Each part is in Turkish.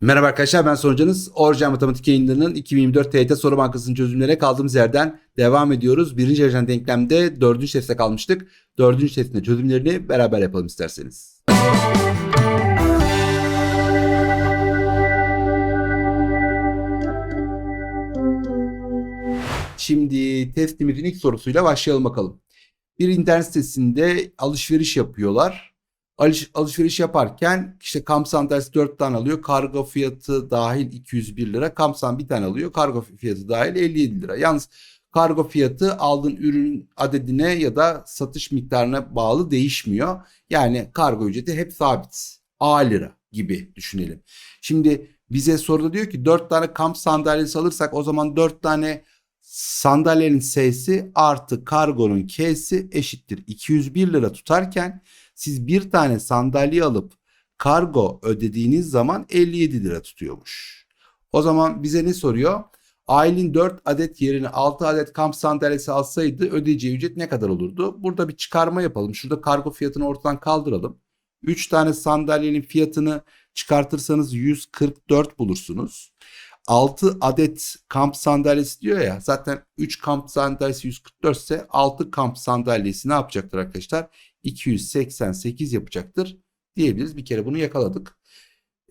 Merhaba arkadaşlar ben sonucunuz Orca Matematik yayınlarının 2024 TYT soru bankasının çözümlerine kaldığımız yerden devam ediyoruz. Birinci ajan denklemde dördüncü testte kalmıştık. Dördüncü testin çözümlerini beraber yapalım isterseniz. Şimdi testimizin ilk sorusuyla başlayalım bakalım. Bir internet sitesinde alışveriş yapıyorlar. Alış, alışveriş yaparken işte kamp sandalyesi 4 tane alıyor. Kargo fiyatı dahil 201 lira. Kampsan bir tane alıyor. Kargo fiyatı dahil 57 lira. Yalnız kargo fiyatı aldığın ürün adedine ya da satış miktarına bağlı değişmiyor. Yani kargo ücreti hep sabit. A lira gibi düşünelim. Şimdi bize soruda diyor ki 4 tane kamp sandalyesi alırsak o zaman 4 tane sandalyenin S'si artı kargonun K'si eşittir 201 lira tutarken siz bir tane sandalye alıp kargo ödediğiniz zaman 57 lira tutuyormuş. O zaman bize ne soruyor? Aylin 4 adet yerine 6 adet kamp sandalyesi alsaydı ödeyeceği ücret ne kadar olurdu? Burada bir çıkarma yapalım. Şurada kargo fiyatını ortadan kaldıralım. 3 tane sandalyenin fiyatını çıkartırsanız 144 bulursunuz. 6 adet kamp sandalyesi diyor ya zaten 3 kamp sandalyesi 144 ise 6 kamp sandalyesi ne yapacaktır arkadaşlar? 288 yapacaktır diyebiliriz. Bir kere bunu yakaladık.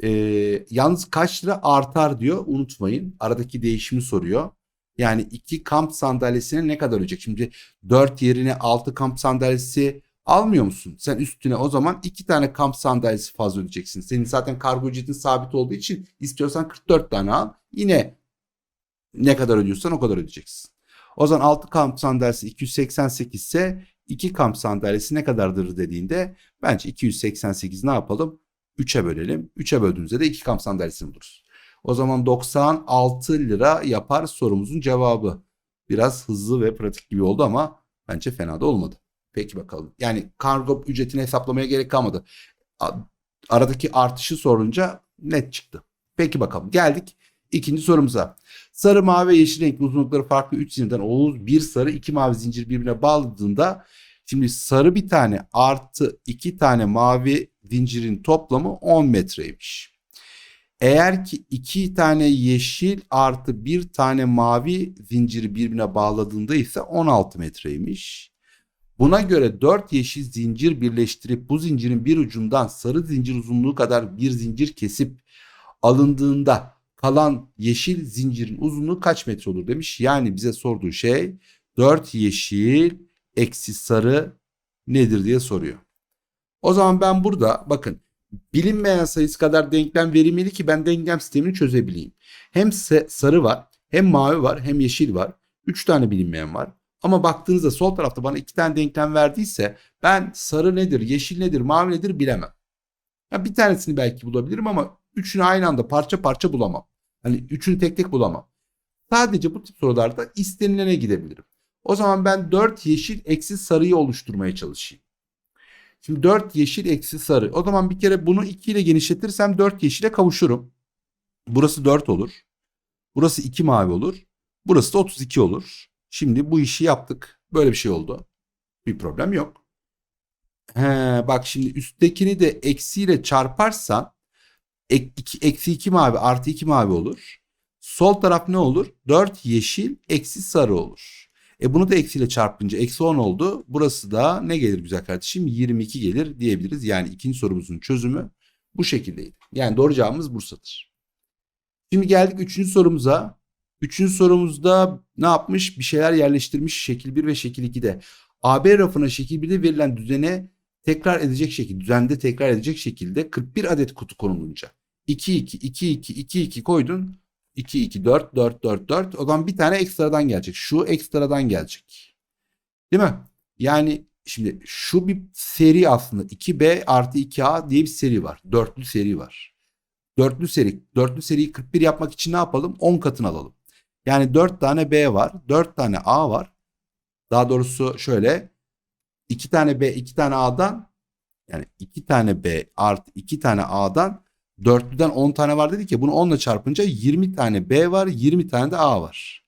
Ee, yalnız kaç lira artar diyor unutmayın. Aradaki değişimi soruyor. Yani 2 kamp sandalyesine ne kadar ödeyecek? Şimdi 4 yerine 6 kamp sandalyesi almıyor musun? Sen üstüne o zaman 2 tane kamp sandalyesi fazla ödeyeceksin. Senin zaten kargo ücretin sabit olduğu için istiyorsan 44 tane al. Yine ne kadar ödüyorsan o kadar ödeyeceksin. O zaman 6 kamp sandalyesi 288 ise 2 kamp sandalyesi ne kadardır dediğinde bence 288 ne yapalım? 3'e bölelim. 3'e böldüğümüzde de 2 kamp sandalyesini buluruz. O zaman 96 lira yapar sorumuzun cevabı. Biraz hızlı ve pratik gibi oldu ama bence fena da olmadı. Peki bakalım. Yani kargo ücretini hesaplamaya gerek kalmadı. Aradaki artışı sorunca net çıktı. Peki bakalım. Geldik ikinci sorumuza. Sarı, mavi ve yeşil renkli uzunlukları farklı 3 zincirden Oğuz bir sarı iki mavi zincir birbirine bağladığında şimdi sarı bir tane artı iki tane mavi zincirin toplamı 10 metreymiş. Eğer ki iki tane yeşil artı bir tane mavi zinciri birbirine bağladığında ise 16 metreymiş. Buna göre 4 yeşil zincir birleştirip bu zincirin bir ucundan sarı zincir uzunluğu kadar bir zincir kesip alındığında kalan yeşil zincirin uzunluğu kaç metre olur demiş. Yani bize sorduğu şey 4 yeşil eksi sarı nedir diye soruyor. O zaman ben burada bakın bilinmeyen sayısı kadar denklem verilmeli ki ben denklem sistemini çözebileyim. Hem sarı var hem mavi var hem yeşil var. 3 tane bilinmeyen var. Ama baktığınızda sol tarafta bana iki tane denklem verdiyse ben sarı nedir, yeşil nedir, mavi nedir bilemem. Ya bir tanesini belki bulabilirim ama üçünü aynı anda parça parça bulamam. Hani üçünü tek tek bulamam. Sadece bu tip sorularda istenilene gidebilirim. O zaman ben 4 yeşil eksi sarıyı oluşturmaya çalışayım. Şimdi 4 yeşil eksi sarı. O zaman bir kere bunu 2 ile genişletirsem 4 yeşile kavuşurum. Burası 4 olur. Burası 2 mavi olur. Burası da 32 olur. Şimdi bu işi yaptık. Böyle bir şey oldu. Bir problem yok. He, bak şimdi üsttekini de eksiyle çarparsan eksi 2 mavi artı 2 mavi olur. Sol taraf ne olur? 4 yeşil eksi sarı olur. E bunu da eksiyle çarpınca eksi 10 oldu. Burası da ne gelir güzel kardeşim? 22 gelir diyebiliriz. Yani ikinci sorumuzun çözümü bu şekildeydi. Yani doğru cevabımız Bursa'dır. Şimdi geldik üçüncü sorumuza. Üçüncü sorumuzda ne yapmış? Bir şeyler yerleştirmiş şekil 1 ve şekil 2'de. AB rafına şekil 1'de verilen düzene tekrar edecek şekilde, düzende tekrar edecek şekilde 41 adet kutu konulunca 2 2 2 2 2 2 koydun. 2 2 4 4 4 4. O zaman bir tane ekstradan gelecek. Şu ekstradan gelecek. Değil mi? Yani şimdi şu bir seri aslında 2B artı 2A diye bir seri var. Dörtlü seri var. Dörtlü seri. Dörtlü seriyi 41 yapmak için ne yapalım? 10 katını alalım. Yani 4 tane B var. 4 tane A var. Daha doğrusu şöyle 2 tane B 2 tane A'dan yani 2 tane B artı 2 tane A'dan dörtlüden 10 tane var dedik ya bunu 10 ile çarpınca 20 tane B var 20 tane de A var.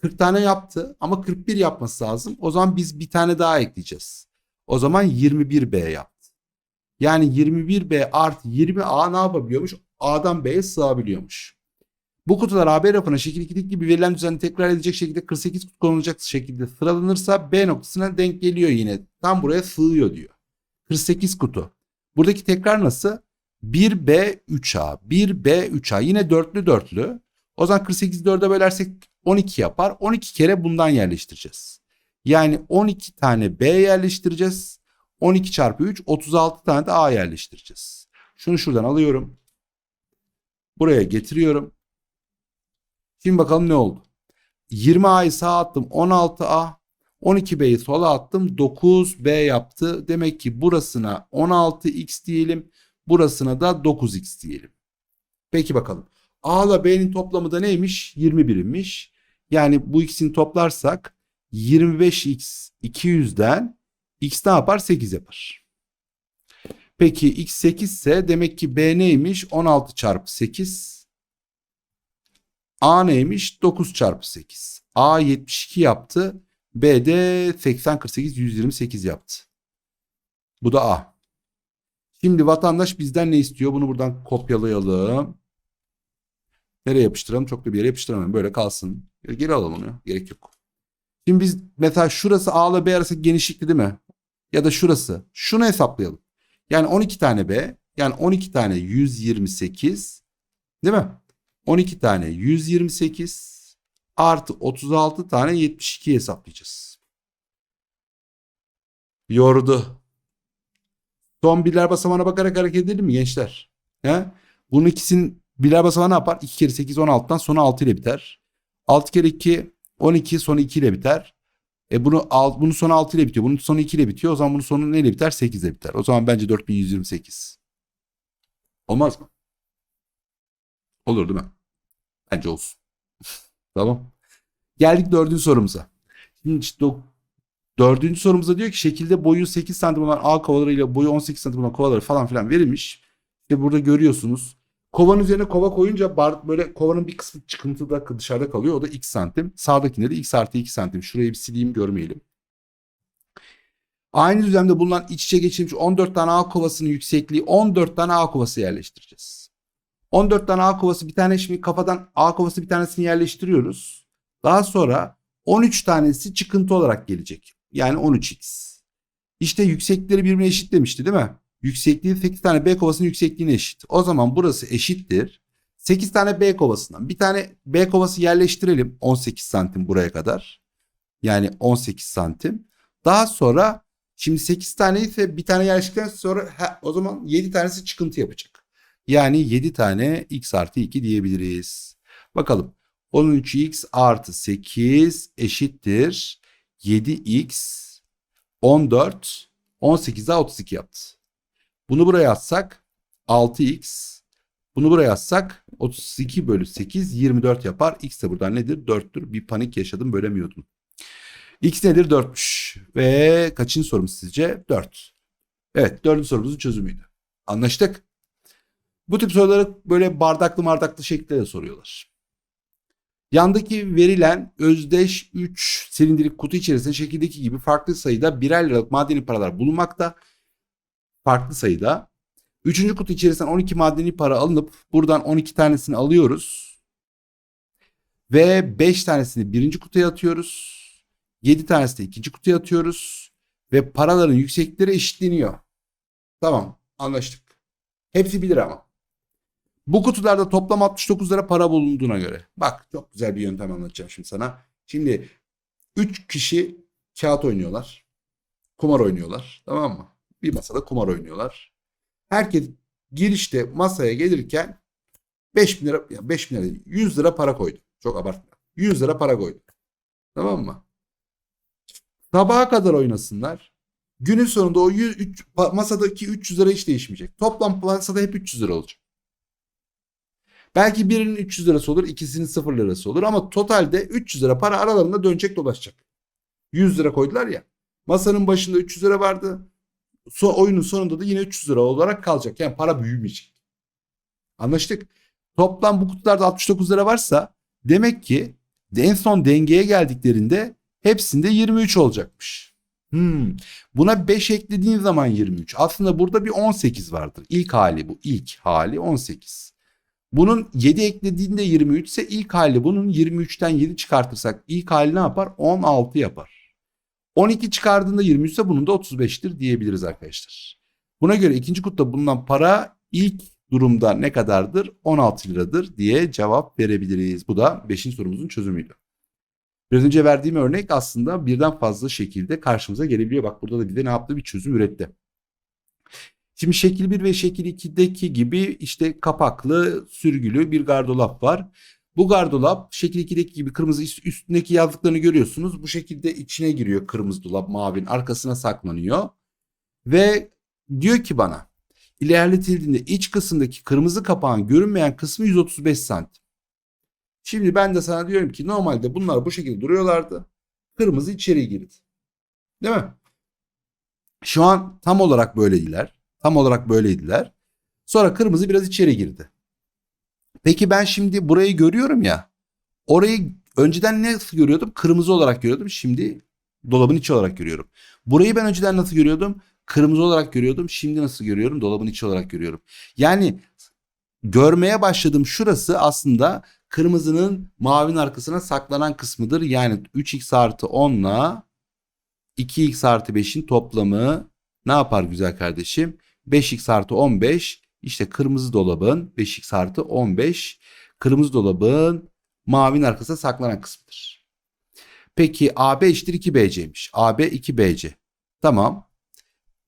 40 tane yaptı ama 41 yapması lazım. O zaman biz bir tane daha ekleyeceğiz. O zaman 21B yaptı. Yani 21B artı 20A ne yapabiliyormuş? A'dan B'ye sığabiliyormuş. Bu kutular AB rafına şekil 2'deki gibi verilen düzende tekrar edecek şekilde 48 kutu konulacak şekilde sıralanırsa B noktasına denk geliyor yine. Tam buraya sığıyor diyor. 48 kutu. Buradaki tekrar nasıl? 1B 3A, 1B 3A yine dörtlü dörtlü. O zaman 48'i 4'e bölersek 12 yapar. 12 kere bundan yerleştireceğiz. Yani 12 tane B yerleştireceğiz. 12 çarpı 3 36 tane de A yerleştireceğiz. Şunu şuradan alıyorum. Buraya getiriyorum. Şimdi bakalım ne oldu. 20A'yı sağa attım 16A. 12B'yi sola attım 9B yaptı. Demek ki burasına 16X diyelim. Burasına da 9X diyelim. Peki bakalım. A ile B'nin toplamı da neymiş? 21'miş. Yani bu ikisini toplarsak 25X 200'den X ne yapar? 8 yapar. Peki X 8 ise demek ki B neymiş? 16 çarpı 8. A neymiş? 9 çarpı 8. A 72 yaptı. B de 80, 48, 128 yaptı. Bu da A. Şimdi vatandaş bizden ne istiyor? Bunu buradan kopyalayalım. Nereye yapıştıralım? Çok da bir yere yapıştıramam. Böyle kalsın. Geri alalım ya. Gerek yok. Şimdi biz mesela şurası A ile B arası genişlikli değil mi? Ya da şurası. Şunu hesaplayalım. Yani 12 tane B. Yani 12 tane 128. Değil mi? 12 tane 128 artı 36 tane 72 hesaplayacağız. Yordu. Son birler basamağına bakarak hareket edelim mi gençler? He? Bunun ikisinin birler basamağı ne yapar? 2 kere 8 16'dan sonu 6 ile biter. 6 kere 2 12 sonu 2 ile biter. E bunu al, bunun sonu 6 ile bitiyor. Bunun sonu 2 ile bitiyor. O zaman bunun sonu neyle biter? 8 ile biter. O zaman bence 4128. Olmaz mı? Olur değil mi? Bence olsun. tamam. Geldik dördüncü sorumuza. Şimdi işte dördüncü sorumuzda diyor ki şekilde boyu 8 santim olan A kovaları ile boyu 18 santim olan kovaları falan filan verilmiş. İşte burada görüyorsunuz. Kovanın üzerine kova koyunca bar, böyle kovanın bir kısmı çıkıntıda dışarıda kalıyor. O da x santim. Sağdakinde de x artı 2 santim. Şurayı bir sileyim görmeyelim. Aynı düzlemde bulunan iç içe geçirilmiş 14 tane A kovasının yüksekliği 14 tane A kovası yerleştireceğiz. 14 tane A kovası bir tane şimdi kafadan A kovası bir tanesini yerleştiriyoruz. Daha sonra 13 tanesi çıkıntı olarak gelecek. Yani 13x. İşte yükseklikleri birbirine eşit demişti değil mi? Yüksekliği 8 tane B kovasının yüksekliğine eşit. O zaman burası eşittir. 8 tane B kovasından bir tane B kovası yerleştirelim 18 santim buraya kadar. Yani 18 santim. Daha sonra şimdi 8 tane ise bir tane yerleştirdikten sonra ha, o zaman 7 tanesi çıkıntı yapacak. Yani 7 tane x artı 2 diyebiliriz. Bakalım 13x artı 8 eşittir 7x 14 18 daha 32 yaptı. Bunu buraya atsak 6x. Bunu buraya atsak 32 bölü 8 24 yapar. X de buradan nedir? 4'tür. Bir panik yaşadım bölemiyordum. X nedir? 4'müş. Ve kaçıncı sorumuz sizce? 4. Evet dördüncü sorumuzun çözümüydü. Anlaştık. Bu tip soruları böyle bardaklı bardaklı şekilde de soruyorlar. Yandaki verilen özdeş 3 silindirik kutu içerisinde şekildeki gibi farklı sayıda birer liralık madeni paralar bulunmakta farklı sayıda. Üçüncü kutu içerisinden 12 madeni para alınıp buradan 12 tanesini alıyoruz. Ve 5 tanesini birinci kutuya atıyoruz. 7 tanesini ikinci kutuya atıyoruz. Ve paraların yükseklikleri eşitleniyor. Tamam anlaştık. Hepsi 1 lira ama. Bu kutularda toplam 69 lira para bulunduğuna göre. Bak çok güzel bir yöntem anlatacağım şimdi sana. Şimdi 3 kişi kağıt oynuyorlar. Kumar oynuyorlar. Tamam mı? bir masada kumar oynuyorlar. Herkes girişte masaya gelirken 5 bin lira, ya 5 bin lira değil, 100 lira para koydu. Çok abartma. 100 lira para koydu. Tamam mı? Sabaha kadar oynasınlar. Günün sonunda o 100, üç, masadaki 300 lira hiç değişmeyecek. Toplam masada hep 300 lira olacak. Belki birinin 300 lirası olur, ikisinin 0 lirası olur ama totalde 300 lira para aralarında dönecek dolaşacak. 100 lira koydular ya. Masanın başında 300 lira vardı so oyunun sonunda da yine 300 lira olarak kalacak. Yani para büyümeyecek. Anlaştık. Toplam bu kutularda 69 lira varsa demek ki en son dengeye geldiklerinde hepsinde 23 olacakmış. Hmm. Buna 5 eklediğin zaman 23. Aslında burada bir 18 vardır. İlk hali bu. ilk hali 18. Bunun 7 eklediğinde 23 ise ilk hali bunun 23'ten 7 çıkartırsak ilk hali ne yapar? 16 yapar. 12 çıkardığında 23 ise bunun da 35'tir diyebiliriz arkadaşlar. Buna göre ikinci kutuda bulunan para ilk durumda ne kadardır? 16 liradır diye cevap verebiliriz. Bu da 5. sorumuzun çözümüydü. Biraz önce verdiğim örnek aslında birden fazla şekilde karşımıza gelebiliyor. Bak burada da bir de ne yaptı? Bir çözüm üretti. Şimdi şekil 1 ve şekil 2'deki gibi işte kapaklı, sürgülü bir gardırop var. Bu gardırop şekil 2'deki gibi kırmızı üstündeki yazdıklarını görüyorsunuz. Bu şekilde içine giriyor kırmızı dolap mavinin arkasına saklanıyor. Ve diyor ki bana ilerletildiğinde iç kısımdaki kırmızı kapağın görünmeyen kısmı 135 santim. Şimdi ben de sana diyorum ki normalde bunlar bu şekilde duruyorlardı. Kırmızı içeri girdi. Değil mi? Şu an tam olarak böyleydiler. Tam olarak böyleydiler. Sonra kırmızı biraz içeri girdi. Peki ben şimdi burayı görüyorum ya. Orayı önceden nasıl görüyordum? Kırmızı olarak görüyordum. Şimdi dolabın içi olarak görüyorum. Burayı ben önceden nasıl görüyordum? Kırmızı olarak görüyordum. Şimdi nasıl görüyorum? Dolabın içi olarak görüyorum. Yani görmeye başladığım şurası aslında kırmızının mavinin arkasına saklanan kısmıdır. Yani 3x artı 10 ile 2x artı 5'in toplamı ne yapar güzel kardeşim? 5x artı 15 işte kırmızı dolabın 5x artı 15 kırmızı dolabın mavinin arkasına saklanan kısmıdır. Peki AB eşittir 2BC'ymiş. AB 2BC. Tamam.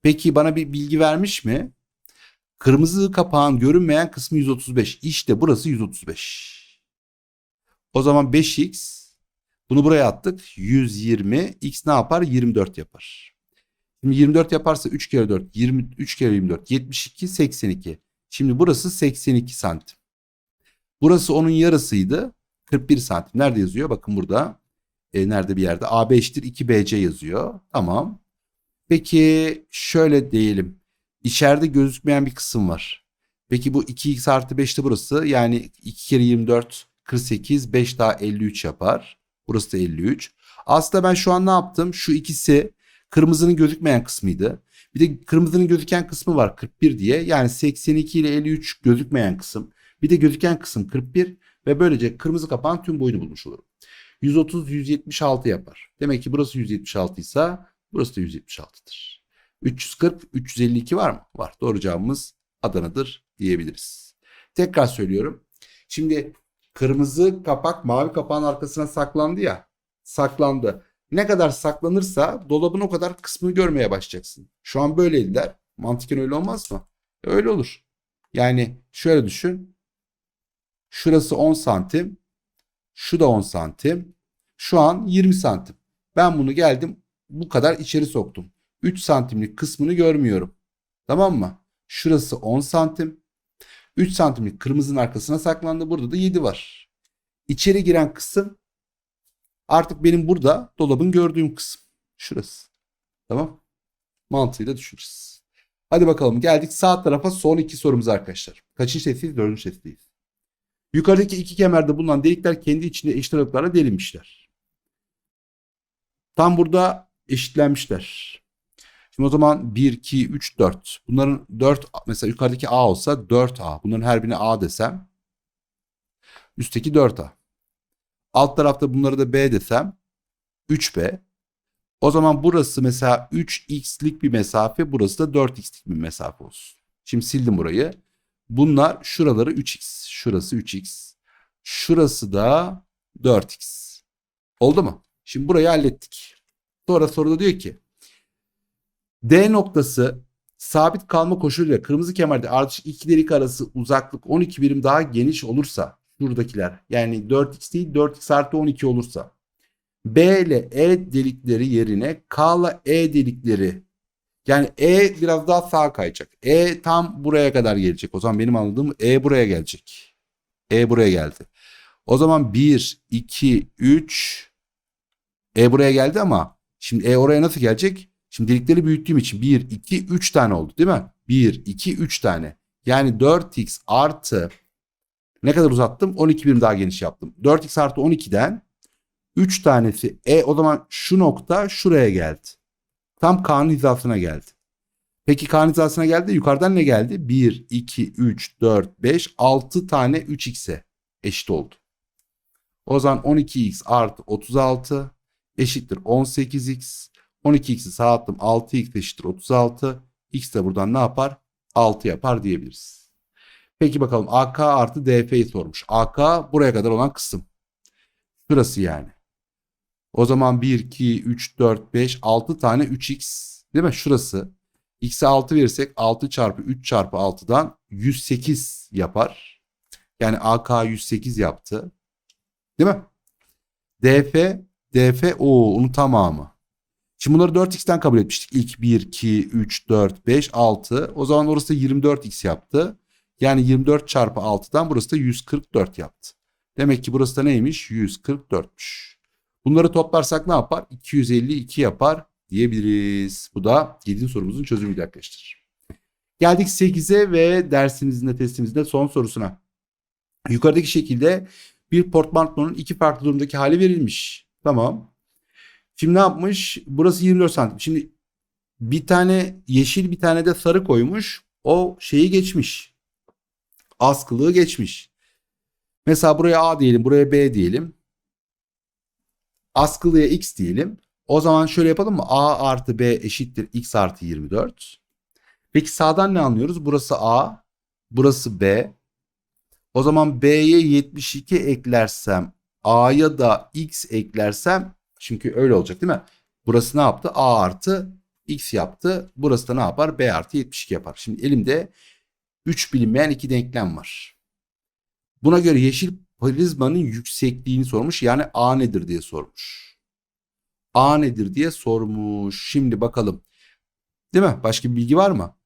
Peki bana bir bilgi vermiş mi? Kırmızı kapağın görünmeyen kısmı 135. İşte burası 135. O zaman 5x bunu buraya attık. 120 x ne yapar? 24 yapar. Şimdi 24 yaparsa 3 kere 4 20 3 kere 24 72 82. Şimdi burası 82 santim. Burası onun yarısıydı. 41 santim. Nerede yazıyor? Bakın burada. E, nerede bir yerde? AB eşittir 2BC yazıyor. Tamam. Peki şöyle diyelim. İçeride gözükmeyen bir kısım var. Peki bu 2x artı 5'te burası. Yani 2 kere 24 48 5 daha 53 yapar. Burası da 53. Aslında ben şu an ne yaptım? Şu ikisi Kırmızının gözükmeyen kısmıydı. Bir de kırmızının gözüken kısmı var 41 diye. Yani 82 ile 53 gözükmeyen kısım. Bir de gözüken kısım 41 ve böylece kırmızı kapağın tüm boyunu bulmuş olurum. 130 176 yapar. Demek ki burası 176 ise burası da 176'dır. 340 352 var mı? Var. Doğru cevabımız Adana'dır diyebiliriz. Tekrar söylüyorum. Şimdi kırmızı kapak mavi kapağın arkasına saklandı ya. Saklandı ne kadar saklanırsa dolabın o kadar kısmını görmeye başlayacaksın. Şu an böyleydiler. Mantıken öyle olmaz mı? E, öyle olur. Yani şöyle düşün. Şurası 10 santim. Şu da 10 santim. Şu an 20 santim. Ben bunu geldim bu kadar içeri soktum. 3 santimlik kısmını görmüyorum. Tamam mı? Şurası 10 santim. 3 santimlik kırmızının arkasına saklandı. Burada da 7 var. İçeri giren kısım Artık benim burada dolabın gördüğüm kısım. Şurası. Tamam. Mantığıyla düşüneceğiz. Hadi bakalım geldik sağ tarafa son iki sorumuz arkadaşlar. Kaçıncı testiyiz? Dördüncü testiyiz. Yukarıdaki iki kemerde bulunan delikler kendi içinde eşit aralıklarla delinmişler. Tam burada eşitlenmişler. Şimdi o zaman 1, 2, 3, 4. Bunların 4 mesela yukarıdaki A olsa 4A. Bunların her birine A desem üstteki 4A. Alt tarafta bunları da B desem 3B. O zaman burası mesela 3x'lik bir mesafe, burası da 4x'lik bir mesafe olsun. Şimdi sildim burayı. Bunlar şuraları 3x, şurası 3x, şurası da 4x. Oldu mu? Şimdi burayı hallettik. Sonra soruda diyor ki D noktası sabit kalma koşuluyla kırmızı kemerde ardışık iki delik arası uzaklık 12 birim daha geniş olursa şuradakiler yani 4x değil 4x artı 12 olursa B ile E delikleri yerine K ile E delikleri yani E biraz daha sağa kayacak. E tam buraya kadar gelecek. O zaman benim anladığım E buraya gelecek. E buraya geldi. O zaman 1, 2, 3 E buraya geldi ama şimdi E oraya nasıl gelecek? Şimdi delikleri büyüttüğüm için 1, 2, 3 tane oldu değil mi? 1, 2, 3 tane. Yani 4x artı ne kadar uzattım? 12 birim daha geniş yaptım. 4x artı 12'den 3 tanesi e o zaman şu nokta şuraya geldi. Tam K'nın hizasına geldi. Peki K'nın hizasına geldi. Yukarıdan ne geldi? 1, 2, 3, 4, 5, 6 tane 3x'e eşit oldu. O zaman 12x artı 36 eşittir 18x. 12x'i sağa attım 6x eşittir 36. X de buradan ne yapar? 6 yapar diyebiliriz. Peki bakalım AK artı DF'yi sormuş. AK buraya kadar olan kısım. Şurası yani. O zaman 1, 2, 3, 4, 5, 6 tane 3x değil mi? Şurası. X'e 6 verirsek 6 çarpı 3 çarpı 6'dan 108 yapar. Yani AK 108 yaptı. Değil mi? DF, DF o onun tamamı. Şimdi bunları 4x'ten kabul etmiştik. İlk 1, 2, 3, 4, 5, 6. O zaman orası da 24x yaptı. Yani 24 çarpı 6'dan burası da 144 yaptı. Demek ki burası da neymiş? 144'müş. Bunları toplarsak ne yapar? 252 yapar diyebiliriz. Bu da 7. sorumuzun çözümüydü arkadaşlar. Geldik 8'e ve dersimizin de testimizin de son sorusuna. Yukarıdaki şekilde bir portmantonun iki farklı durumdaki hali verilmiş. Tamam. Şimdi ne yapmış? Burası 24 santim. Şimdi bir tane yeşil bir tane de sarı koymuş. O şeyi geçmiş. Askılığı geçmiş. Mesela buraya A diyelim, buraya B diyelim. Askılıya X diyelim. O zaman şöyle yapalım mı? A artı B eşittir X artı 24. Peki sağdan ne anlıyoruz? Burası A, burası B. O zaman B'ye 72 eklersem, A'ya da X eklersem, çünkü öyle olacak değil mi? Burası ne yaptı? A artı X yaptı. Burası da ne yapar? B artı 72 yapar. Şimdi elimde 3 bilinmeyen iki denklem var. Buna göre yeşil prizmanın yüksekliğini sormuş. Yani A nedir diye sormuş. A nedir diye sormuş. Şimdi bakalım. Değil mi? Başka bir bilgi var mı?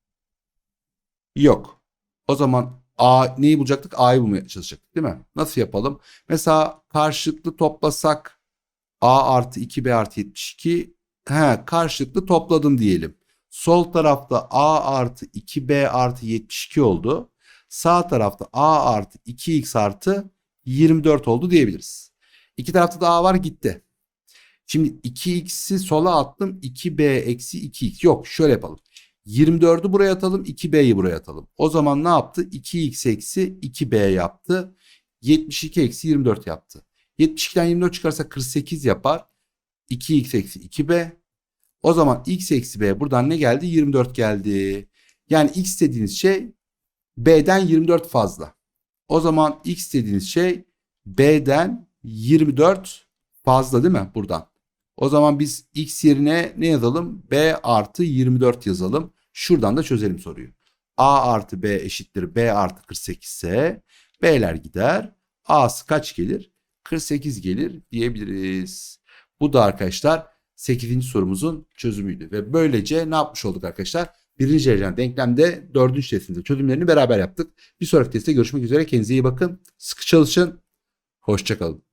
Yok. O zaman A neyi bulacaktık? A'yı bulmaya çalışacaktık değil mi? Nasıl yapalım? Mesela karşılıklı toplasak A artı 2B artı 72 he, karşılıklı topladım diyelim. Sol tarafta A artı 2B artı 72 oldu. Sağ tarafta A artı 2X artı 24 oldu diyebiliriz. İki tarafta da A var gitti. Şimdi 2x'i sola attım. 2b eksi 2x. Yok şöyle yapalım. 24'ü buraya atalım. 2b'yi buraya atalım. O zaman ne yaptı? 2x eksi 2b yaptı. 72 eksi 24 yaptı. 72'den 24 çıkarsa 48 yapar. 2x eksi 2b. O zaman x eksi b buradan ne geldi? 24 geldi. Yani x dediğiniz şey b'den 24 fazla. O zaman x dediğiniz şey b'den 24 fazla değil mi buradan? O zaman biz x yerine ne yazalım? b artı 24 yazalım. Şuradan da çözelim soruyu. a artı b eşittir b artı 48 ise b'ler gider. a'sı kaç gelir? 48 gelir diyebiliriz. Bu da arkadaşlar 8. sorumuzun çözümüydü. Ve böylece ne yapmış olduk arkadaşlar? Birinci dereceden denklemde dördüncü testimizde çözümlerini beraber yaptık. Bir sonraki testte görüşmek üzere. Kendinize iyi bakın. Sıkı çalışın. Hoşçakalın.